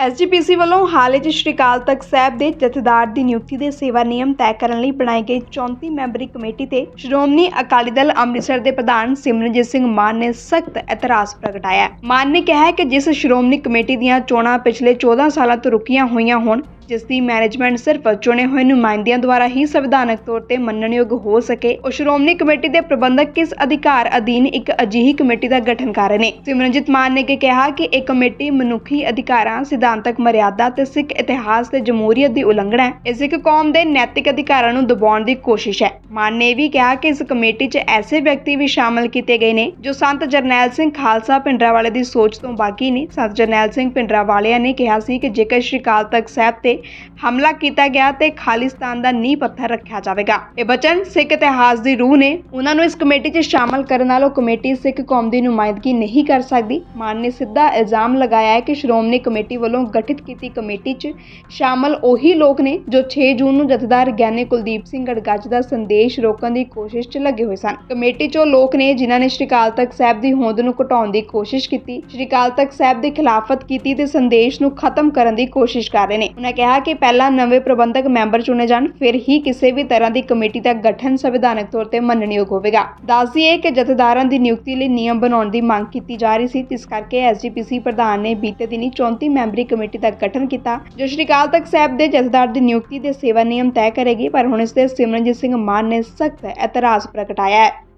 SGPC ਵੱਲੋਂ ਹਾਲ ਹੀ ਸ਼੍ਰੀ ਅਕਾਲ ਤਖਤ ਸਾਹਿਬ ਦੇ ਜਥੇਦਾਰ ਦੀ ਨਿਯੁਕਤੀ ਦੇ ਸੇਵਾ ਨਿਯਮ ਤੈਅ ਕਰਨ ਲਈ ਬਣਾਈ ਗਈ 34 ਮੈਂਬਰੀ ਕਮੇਟੀ ਤੇ ਸ਼੍ਰੋਮਣੀ ਅਕਾਲੀ ਦਲ ਅੰਮ੍ਰਿਤਸਰ ਦੇ ਪ੍ਰਧਾਨ ਸਿਮਰਨਜੀਤ ਸਿੰਘ ਮਾਨ ਨੇ ਸਖਤ ਇਤਰਾਜ਼ ਪ੍ਰਗਟਾਇਆ। ਮਾਨ ਨੇ ਕਿਹਾ ਕਿ ਜਿਸ ਸ਼੍ਰੋਮਣੀ ਕਮੇਟੀ ਦੀਆਂ ਚੋਣਾਂ ਪਿਛਲੇ 14 ਸਾਲਾਂ ਤੋਂ ਰੁਕੀਆਂ ਹੋਈਆਂ ਹੋਣ ਜਿਸ ਦੀ ਮੈਨੇਜਮੈਂਟ ਸਿਰਫ ਚੁਣੇ ਹੋਏ ਨੁਮਾਇੰਦਿਆਂ ਦੁਆਰਾ ਹੀ ਸੰਵਿਧਾਨਕ ਤੌਰ ਤੇ ਮੰਨਣਯੋਗ ਹੋ ਸਕੇ, ਉਹ ਸ਼੍ਰੋਮਣੀ ਕਮੇਟੀ ਦੇ ਪ੍ਰਬੰਧਕ ਕਿਸ ਅਧਿਕਾਰ ਅਧੀਨ ਇੱਕ ਅਜਿਹੀ ਕਮੇਟੀ ਦਾ ਗਠਨ ਕਰ ਰਹੇ ਨੇ? ਸਿਮਰਨਜੀਤ ਮਾਨ ਨੇ ਕਿਹਾ ਕਿ ਇਹ ਕਮੇਟੀ ਮਨੁੱਖੀ ਅਧਿਕਾਰਾਂ, ਸਿਧਾਂਤਕ ਮਰਿਆਦਾ ਤੇ ਸਿੱਖ ਇਤਿਹਾਸ ਤੇ ਜਮਹੂਰੀਅਤ ਦੀ ਉਲੰਘਣਾ ਹੈ। ਇਹ ਸਿੱਖ ਕੌਮ ਦੇ ਨੈਤਿਕ ਅਧਿਕਾਰਾਂ ਨੂੰ ਦਬਾਉਣ ਦੀ ਕੋਸ਼ਿਸ਼ ਹੈ। ਮਾਨ ਨੇ ਇਹ ਵੀ ਕਿਹਾ ਕਿ ਇਸ ਕਮੇਟੀ 'ਚ ਐਸੇ ਵਿਅਕਤੀ ਵੀ ਸ਼ਾਮਲ ਕੀਤੇ ਗਏ ਨੇ ਜੋ ਸੰਤ ਜਰਨੈਲ ਸਿੰਘ ਖਾਲਸਾ ਪਿੰਡਰਾਵਾਲੇ ਦੀ ਸੋਚ ਤੋਂ ਬਾਕੀ ਨੇ। ਸੰਤ ਜਰਨੈਲ ਸਿੰਘ ਪਿੰਡਰਾਵਾਲਿਆਂ ਨੇ ਕਿਹਾ ਸੀ ਕਿ ਜੇਕਰ ਸ਼੍ਰੀ ਅਕਾਲ ਤਖਤ ਸਾਹਿਬ ਤੇ ਹਮਲਾ ਕੀਤਾ ਗਿਆ ਤੇ ਖਾਲਿਸਤਾਨ ਦਾ ਨੀਂਹ ਪੱਥਰ ਰੱਖਿਆ ਜਾਵੇਗਾ ਇਹ ਬਚਨ ਸਿੱਖ ਇਤਿਹਾਸ ਦੀ ਰੂਹ ਨੇ ਉਹਨਾਂ ਨੂੰ ਇਸ ਕਮੇਟੀ 'ਚ ਸ਼ਾਮਲ ਕਰਨ ਨਾਲ ਉਹ ਕਮੇਟੀ ਸਿੱਖ ਕੌਮ ਦੀ ਨੁਮਾਇੰਦਗੀ ਨਹੀਂ ਕਰ ਸਕਦੀ ਮਾਨ ਨੇ ਸਿੱਧਾ ਇਲਜ਼ਾਮ ਲਗਾਇਆ ਹੈ ਕਿ ਸ਼੍ਰੋਮਣੀ ਕਮੇਟੀ ਵੱਲੋਂ ਗਠਿਤ ਕੀਤੀ ਕਮੇਟੀ 'ਚ ਸ਼ਾਮਲ ਉਹੀ ਲੋਕ ਨੇ ਜੋ 6 ਜੂਨ ਨੂੰ ਜਥੇਦਾਰ ਗਿਆਨੀ ਕੁਲਦੀਪ ਸਿੰਘ ਗੜਗੱਜ ਦਾ ਸੰਦੇਸ਼ ਰੋਕਣ ਦੀ ਕੋਸ਼ਿਸ਼ 'ਚ ਲੱਗੇ ਹੋਏ ਸਨ ਕਮੇਟੀ 'ਚੋਂ ਲੋਕ ਨੇ ਜਿਨ੍ਹਾਂ ਨੇ ਸ਼੍ਰੀ ਅਕਾਲ ਤਖਤ ਸਾਹਿਬ ਦੀ ਹੋਂਦ ਨੂੰ ਘਟਾਉਣ ਦੀ ਕੋਸ਼ਿਸ਼ ਕੀਤੀ ਸ਼੍ਰੀ ਅਕਾਲ ਤਖਤ ਸਾਹਿਬ ਦੀ ਖਿਲਾਫਤ ਕੀਤੀ ਤੇ ਸੰਦੇਸ਼ ਨੂੰ ਖਤਮ ਕਰਨ ਦੀ ਕੋਸ਼ਿਸ਼ ਕਰ ਰਹੇ ਨੇ ਉਹਨਾਂ ਕਿਹਾ ਕਿ ਪਹਿਲਾਂ ਨਵੇਂ ਪ੍ਰਬੰਧਕ ਮੈਂਬਰ ਚੁਣੇ ਜਾਣ, ਫਿਰ ਹੀ ਕਿਸੇ ਵੀ ਤਰ੍ਹਾਂ ਦੀ ਕਮੇਟੀ ਦਾ ਗਠਨ ਸੰਵਿਧਾਨਕ ਤੌਰ ਤੇ ਮੰਨਣਯੋਗ ਹੋਵੇਗਾ। ਦੱਸ ਦਈਏ ਕਿ ਜਥੇਦਾਰਾਂ ਦੀ ਨਿਯੁਕਤੀ ਲਈ ਨਿਯਮ ਬਣਾਉਣ ਦੀ ਮੰਗ ਕੀਤੀ ਜਾ ਰਹੀ ਸੀ, ਜਿਸ ਕਰਕੇ ਐਸਜੀਪੀਸੀ ਪ੍ਰਧਾਨ ਨੇ ਬੀਤੇ ਦਿਨੀ 34 ਮੈਂਬਰੀ ਕਮੇਟੀ ਦਾ ਗਠਨ ਕੀਤਾ, ਜੋ ਸ਼੍ਰੀ ਅਕਾਲ ਤਖਤ ਸਾਹਿਬ ਦੇ ਜਥੇਦਾਰ ਦੀ ਨਿਯੁਕਤੀ ਦੇ ਸੇਵਾ ਨਿਯਮ ਤੈਅ ਕਰੇਗੀ, ਪਰ ਹੁਣ ਇਸ ਤੇ ਸਿਮਰਨਜੀਤ ਸਿੰਘ ਮਾਨ ਨੇ ਸਖਤ ਇਤਰਾਜ਼ ਪ੍ਰਗਟਾਇਆ ਹੈ।